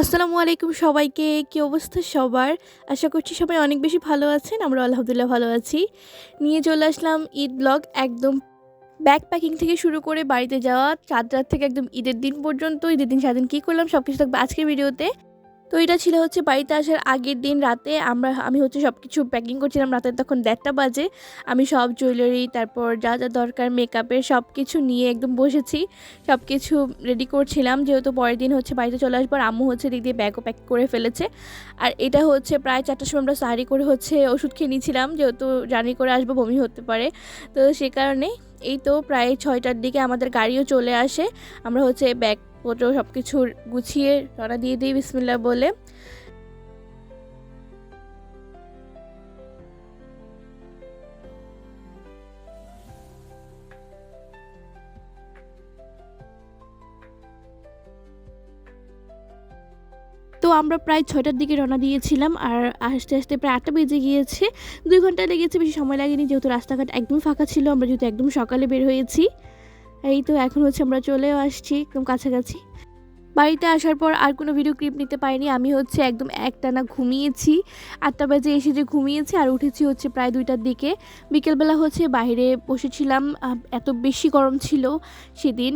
আসসালামু আলাইকুম সবাইকে, কি অবস্থা সবার? আশা করছি সবাই অনেক বেশি ভালো আছেন আমরা আলহামদুলিল্লাহ ভালো আছি। নিয়ে চলে আসলাম ঈদ ব্লগ, একদম ব্যাগ প্যাকিং থেকে শুরু করে বাড়িতে যাওয়া চার রাত থেকে একদম ঈদের দিন পর্যন্ত, ঈদের দিন সারাদিন কী করলাম সব কিছু থাকবে আজকের ভিডিওতে। তো এটা ছিল হচ্ছে বাড়িতে আসার আগের দিন রাতে। আমরা, আমি হচ্ছে সব কিছু প্যাকিং করছিলাম। রাতে তখন দেড়টা বাজে। আমি সব জুয়েলারি তারপর যা যা দরকার মেকআপের সব কিছু নিয়ে একদম বসেছি। সব কিছু রেডি করছিলাম। যেহেতু পরের দিন হচ্ছে বাড়িতে চলে আসবার আম্মু হচ্ছে দিক দিয়ে ব্যাগও প্যাক করে ফেলেছে। আর এটা হচ্ছে প্রায় চারটার সময় আমরা সারি করে হচ্ছে ওষুধ খেয়ে নিয়েছিলাম। যেহেতু জার্নি করে আসব, বমি হতে পারে। তো সে কারণে এই তো প্রায় ছয়টার দিকে আমাদের গাড়িও চলে আসে। আমরা হচ্ছে ব্যাগ পত্র সব কিছু গুছিয়ে রওনা দিয়ে দিই বিসমিল্লা বলে। তো আমরা প্রায় ছয়টার দিকে রওনা দিয়েছিলাম আর আস্তে আস্তে প্রায় আটটা বেজে গিয়েছে। দুই ঘণ্টা লেগেছে, বেশি সময় লাগেনি, যেহেতু রাস্তাঘাট একদম ফাঁকা ছিল, আমরা যেহেতু একদম সকালে বের হয়েছি। এই তো এখন হচ্ছে আমরা চলেও আসছি একদম কাছাকাছি। বাড়িতে আসার পর আর কোনো ভিডিও ক্লিপ নিতে পারিনি। আমি হচ্ছে একদম একটানা ঘুমিয়েছি। আটটা বাজে এসে যে ঘুমিয়েছি আর উঠেছি হচ্ছে প্রায় দুইটার দিকে। বিকেলবেলা হচ্ছে বাইরে বসেছিলাম। এত বেশি গরম ছিল সেদিন।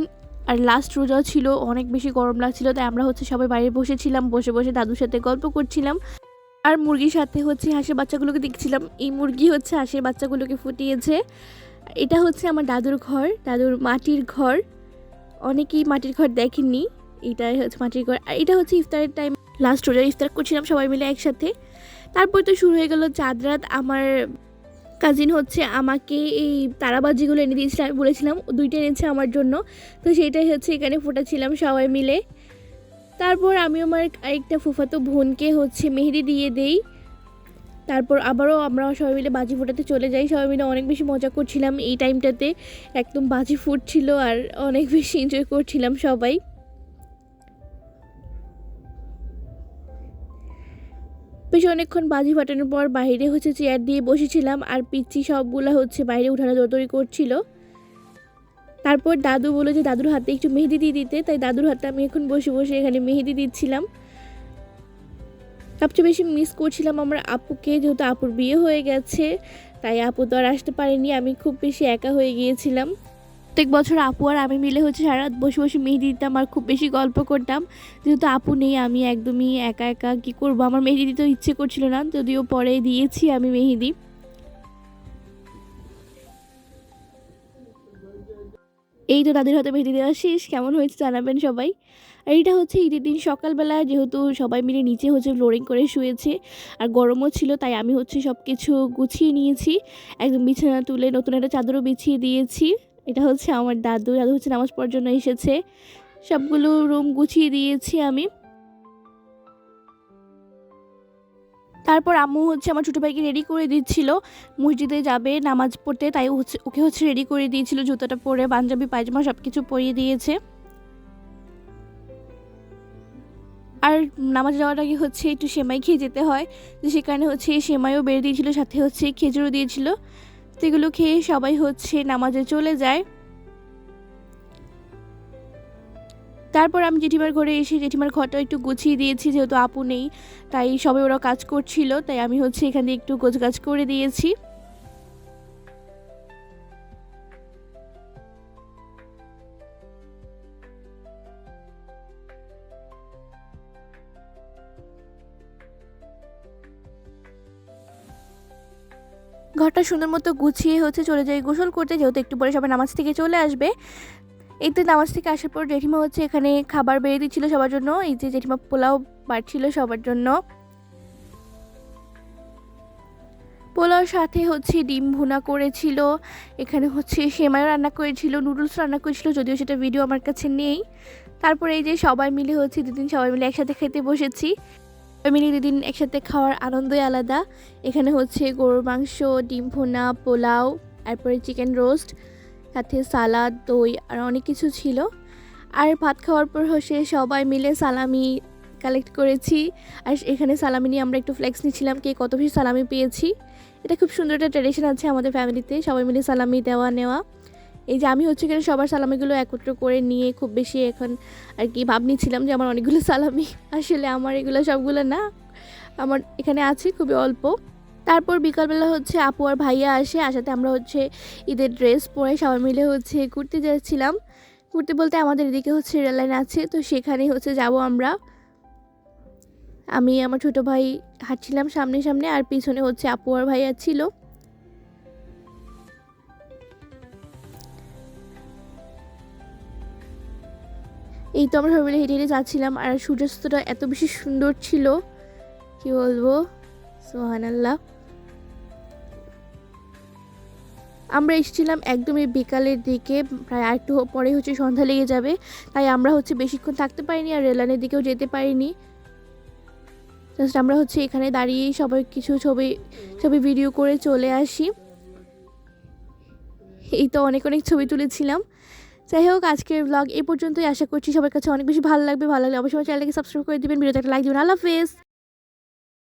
আর লাস্ট রোজাও ছিল, অনেক বেশি গরম লাগছিল। তাই আমরা হচ্ছে সবাই বাইরে বসেছিলাম, বসে বসে দাদুর সাথে গল্প করছিলাম। আর মুরগির সাথে হচ্ছে হাঁসের বাচ্চাগুলোকে দেখছিলাম। এই মুরগি হচ্ছে হাঁসের বাচ্চাগুলোকে ফুটিয়েছে। এটা হচ্ছে আমার দাদুর ঘর, দাদুর মাটির ঘর। অনেকেই মাটির ঘর দেখেননি, এটাই হচ্ছে মাটির ঘর। আর এটা হচ্ছে ইফতারের টাইম লাস্ট রোজার ইফতার করছিলাম সবাই মিলে একসাথে। তারপর তো শুরু হয়ে গেল চাঁদ রাত আমার কাজিন হচ্ছে আমাকে এই তারাবাজিগুলো এনে দিয়েছিল, আমি বলেছিলাম, দুইটা এনেছে আমার জন্য। তো সেইটাই হচ্ছে এখানে ফোটাচ্ছিলাম সবাই মিলে। তারপর আমি আমার আরেকটা ফুফাতো বোনকে হচ্ছে মেহেদি দিয়ে দেই। তারপর আবারও আমরা সবাই মিলে বাজি ফোটাতে চলে যাই। সবাই মিলে অনেক বেশি মজা করছিলাম এই টাইমটাতে। একদম বাজি ফুটছিল আর অনেক বেশি এনজয় করছিলাম সবাই। বেশ অনেকক্ষণ বাজি ফাটানোর পর বাইরে হচ্ছে চেয়ার দিয়ে বসেছিলাম আর পিচ্ছি সবগুলো হচ্ছে বাইরে উঠানো দৌড়দৌড়ি করছিল। তারপর দাদু বলে যে, দাদুর হাতে একটু মেহেদি দিয়ে দিতে। তাই দাদুর হাতে আমি এখন বসে বসে এখানে মেহেদি দিচ্ছিলাম। সবচেয়ে বেশি মিস করছিলাম আমার আপুকে, যেহেতু আপুর বিয়ে হয়ে গেছে, তাই আপু তো আর আসতে পারেনি, আমি খুব বেশি একা হয়ে গিয়েছিলাম। প্রত্যেক বছর আপু আর আমি মিলে হচ্ছে সারা রাত বসে বসে মেহেদি দিতাম আর খুব বেশি গল্প করতাম। যেহেতু আপু নেই, আমি একদমই একা একা কী করব? আমার মেহেদি দিতে ইচ্ছে করছিল না, যদিও পরে দিয়েছি আমি মেহেদি। এই তো তাদের হাতে মেহেদি দেওয়া শেষ। কেমন হয়েছে জানাবেন সবাই। আর এটা হচ্ছে ঈদের দিন সকালবেলা, যেহেতু সবাই মিলে নিচে হচ্ছে ফ্লোরিং করে শুয়েছে। আর গরমও ছিল, তাই আমি হচ্ছে সব কিছু গুছিয়ে নিয়েছি। একদম বিছানা তুলে নতুন একটা চাদরও বিছিয়ে দিয়েছি। এটা হচ্ছে আমার দাদু। দাদু হচ্ছে নামাজ পড়ার জন্য এসেছে। সবগুলো রুম গুছিয়ে দিয়েছি আমি। তারপর আম্মু হচ্ছে আমার ছোটো ভাইকে রেডি করে দিচ্ছিল। মসজিদে যাবে, নামাজ পড়তে, তাই হচ্ছে, ওকে হচ্ছে রেডি করে দিয়েছিল জুতোটা পরে, পাঞ্জাবি, পায়জামা সব কিছু পরিয়ে দিয়েছে। আর নামাজ যাওয়ার আগে হচ্ছে একটু সেমাই খেয়ে যেতে হয়। সেখানে হচ্ছে সেমাইও বেড়ে দিয়েছিল, সাথে হচ্ছে খেজুরও দিয়েছিল। সেগুলো খেয়ে সবাই হচ্ছে নামাজে চলে যায়। তারপর আমি জেঠিমার ঘরে এসে জেঠিমার ঘরটা একটু গুছিয়ে দিয়েছি, যেহেতু আপু নেই, তাই সবাই ওরা কাজ করছিল, তাই আমি হচ্ছে এখানে একটু গোছগাছ করে দিয়েছি। ঘরটা সুন্দর মতো গুছিয়ে হচ্ছে চলে যাই গোসল করতে, যেহেতু একটু পরে সবাই নামাজ থেকে চলে আসবে। এই তো নামাজ থেকে আসার পর জেঠিমা হচ্ছে এখানে খাবার বেড়ে দিচ্ছিল সবার জন্য। এই যে জেঠিমা পোলাও বাড়ছিল সবার জন্য। পোলাওর সাথে হচ্ছে ডিম ভুনা করেছিল, এখানে হচ্ছে সেমাইও রান্না করেছিল, নুডলস রান্না করেছিল, যদিও সেটা ভিডিও আমার কাছে নেই। তারপরে এই যে সবাই মিলে হচ্ছে দুদিন সবাই মিলে একসাথে খেতে বসেছি। সবাই মিলে দুদিন একসাথে খাওয়ার আনন্দই আলাদা। এখানে হচ্ছে গরুর মাংস, ডিম ভুনা, পোলাও, তারপরে চিকেন রোস্ট সাথে সালাদ, দই আর অনেক কিছু ছিল। আর ভাত খাওয়ার পর হচ্ছে সবাই মিলে সালামি কালেক্ট করেছি। আর এখানে সালামি নিয়ে আমরা একটু ফ্লেক্স নিচ্ছিলাম কে কত বেশি সালামি পেয়েছি। এটা খুব সুন্দর একটা ট্রেডিশন আছে আমাদের ফ্যামিলিতে সবাই মিলে সালামি দেওয়া নেওয়া। এই যে আমি হচ্ছে এখানে সবার সালামিগুলো একত্র করে নিয়ে খুব বেশি এখন আর কি ভাব নিচ্ছিলাম যে আমার অনেকগুলো সালামি। আসলে আমার এগুলো সবগুলো না, আমার এখানে আছে খুবই অল্প। তারপর বিকালবেলা হচ্ছে আপু আর ভাইয়া আসে, আসাতে আমরা হচ্ছে ঈদের ড্রেস পরে সবাই মিলে হচ্ছে ঘুরতে যাচ্ছিলাম। ঘুরতে বলতে আমাদের এদিকে হচ্ছে রেললাইন আছে, তো সেখানে হচ্ছে যাব আমরা। আমি, আমার ছোট ভাই হাঁটছিলাম সামনে সামনে, আর পিছনে হচ্ছে আপু আর ভাইয়া ছিল। এই তো আমরা সবাই মিলে হেঁটে হেঁটে যাচ্ছিলাম, আর সূর্যাস্তটা এত বেশি সুন্দর ছিল, কি বলব? সোহান আমরা এসেছিলাম একদমই বিকালের দিকে, প্রায় আর একটু পরে হচ্ছে সন্ধ্যা লেগে যাবে, তাই আমরা হচ্ছে বেশিক্ষণ থাকতে পারিনি আর রেলানের দিকেও যেতে পারিনি। জাস্ট আমরা হচ্ছে এখানে দাঁড়িয়েই সবাই কিছু ছবি ছবি ভিডিও করে চলে আসি। এই তো অনেক অনেক ছবি তুলেছিলাম। যাই হোক, আজকের ব্লগ এই পর্যন্তই। আশা করছি সবার কাছে অনেক বেশি ভালো লাগবে। ভালো লাগলে অবশ্যই চ্যানেলকে সাবস্ক্রাইব করে দিবেন। ভিডিওতে একটা লাইক দিবেন। আল্লাহ হাফেজ।